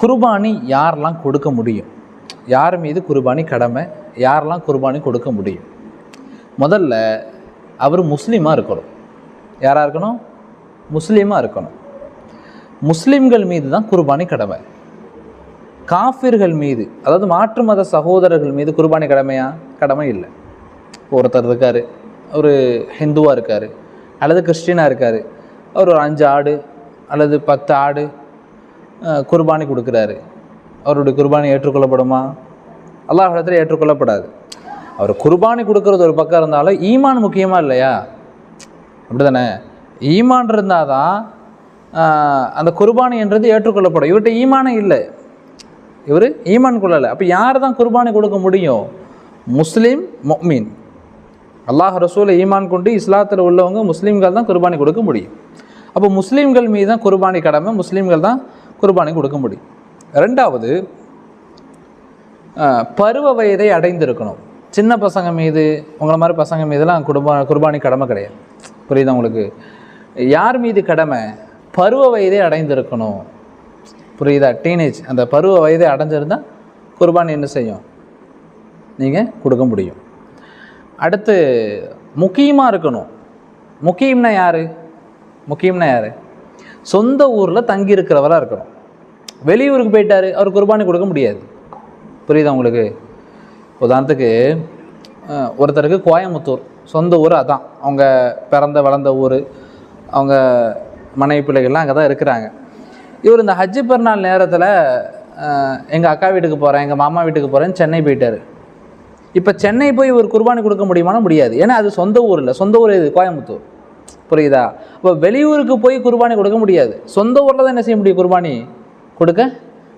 குர்பானி யாரெல்லாம் கொடுக்க முடியும்? யார் மீது குர்பானி கடமை? யாரெல்லாம் குர்பானி கொடுக்க முடியும்? முதல்ல அவர் முஸ்லீமாக இருக்கணும். யாராக இருக்கணும்? முஸ்லீமாக இருக்கணும். முஸ்லீம்கள் மீது தான் குர்பானி கடமை. காஃபிர்கள் மீது அதாவது மாற்று மத சகோதரர்கள் மீது குர்பானி கடமையா? கடமை இல்லை. ஒருத்தர் இருக்கார் ஒரு ஹிந்துவாக இருக்கார் அல்லது கிறிஸ்டினாக இருக்கார். அவர் ஒரு அஞ்சு ஆடு அல்லது பத்து ஆடு குர்பானி கொடுக்குறாரு. அவருடைய குர்பானி ஏற்றுக்கொள்ளப்படுமா? அல்லாஹ் இடத்துல ஏற்றுக்கொள்ளப்படாது. அவர் குர்பானி கொடுக்கறது ஒரு பக்கம் இருந்தாலும் ஈமான் முக்கியமாக இல்லையா? அப்படிதானே? ஈமான் இருந்தால் தான் அந்த குர்பானி என்றது ஏற்றுக்கொள்ளப்படும். இவர்கிட்ட ஈமானே இல்லை. இவர் ஈமான் கொள்ளலை. அப்போ யார் தான் குர்பானி கொடுக்க முடியும்? முஸ்லீம் மொமீன். அல்லாஹ் ரசூலை ஈமான் கொண்டு இஸ்லாத்தில் உள்ளவங்க முஸ்லீம்கள் தான் குர்பானி கொடுக்க முடியும். அப்போ முஸ்லீம்கள் மீது தான் குர்பானி கடமை முஸ்லீம்கள் தான் குர்பானி கொடுக்க முடியும். ரெண்டாவது பருவ வயதை அடைந்திருக்கணும். சின்ன பசங்க மீது உங்களை மாதிரி பசங்க மீதுலாம் குடும்ப குர்பானி கடமை கிடையாது. புரியுதா உங்களுக்கு? யார் மீது கடமை? பருவ வயதை அடைந்திருக்கணும். புரியுதா? டீனேஜ் அந்த பருவ வயதை அடைஞ்சிருந்தால் குர்பானி என்ன செய்யும்? நீங்கள் கொடுக்க முடியும். அடுத்து முக்கியமாக இருக்கணும். முக்கியம்னா யார்? முக்கியம்னா யார்? சொந்த ஊரில் தங்கி இருக்கிறவராக இருக்கணும் வெளியூருக்கு போயிட்டாரு அவர் குர்பானி கொடுக்க முடியாது. புரியுதா உங்களுக்கு? உதாரணத்துக்கு ஒருத்தருக்கு கோயம்புத்தூர் சொந்த ஊர் அதான். அவங்க பிறந்த வளர்ந்த ஊர் அவங்க மனைவி பிள்ளைகள்லாம் அங்கே தான் இருக்கிறாங்க. இவர் இந்த ஹஜ்ஜு பெருநாள் நேரத்தில் எங்கள் அக்கா வீட்டுக்கு போகிறேன் எங்கள் மாமா வீட்டுக்கு போகிறேன்னு சென்னை போயிட்டார். இப்போ சென்னை போய் இவர் குர்பானி கொடுக்க முடியுமானா முடியாது. ஏன்னா அது சொந்த ஊர் இல்லை. சொந்த ஊர் இது கோயம்புத்தூர். புரியுதா? அப்போ வெளியூருக்கு போய் குர்பானி கொடுக்க முடியாது. சொந்த ஊரில் தான் என்ன செய்ய முடியும் குர்பானி? கொடுக்க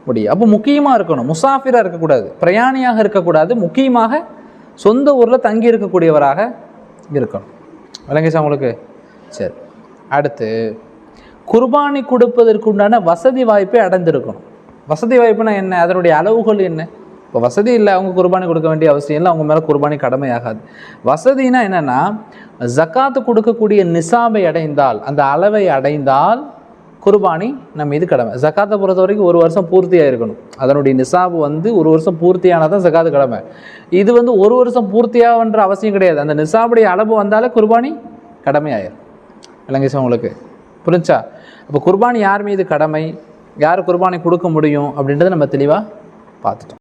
முடியும் அப்போ முக்கியமாக இருக்கணும். முசாஃபிராக இருக்கக்கூடாது. பிரயாணியாக இருக்கக்கூடாது. முக்கியமாக சொந்த ஊரில் தங்கி இருக்கக்கூடியவராக இருக்கணும். விளங்கிச்சா உங்களுக்கு? சரி. அடுத்து குர்பானி கொடுப்பதற்கு உண்டான வசதி வாய்ப்பை அடைந்திருக்கணும். வசதி வாய்ப்புனா என்ன? அதனுடைய அளவுகள் என்ன? இப்போ வசதி இல்லை அவங்க குர்பானி கொடுக்க வேண்டிய அவசியம் இல்லை அவங்க மேலே குர்பானி கடமையாகாது. வசதினா என்னென்னா ஜக்காத்து கொடுக்கக்கூடிய நிசாபை அடைந்தால் அந்த அளவை அடைந்தால் குர்பானி நம்ம இது கடமை. ஜக்காத்தை பொறுத்த வரைக்கும் ஒரு வருஷம் பூர்த்தியாக இருக்கணும். அதனுடைய நிசாபு வந்து ஒரு வருஷம் பூர்த்தியானால் தான் ஜக்காத்து கடமை. இது வந்து ஒரு வருஷம் பூர்த்தியாகன்ற அவசியம் கிடையாது. அந்த நிசாபுடைய அளவு வந்தாலே குர்பானி கடமையாயிரும். விளங்கி சார் உங்களுக்கு? புரிஞ்சா? அப்போ குர்பானி யார் மீது கடமை? யார் குர்பானி கொடுக்க முடியும் அப்படின்றத நம்ம தெளிவாக பார்த்துட்டோம்.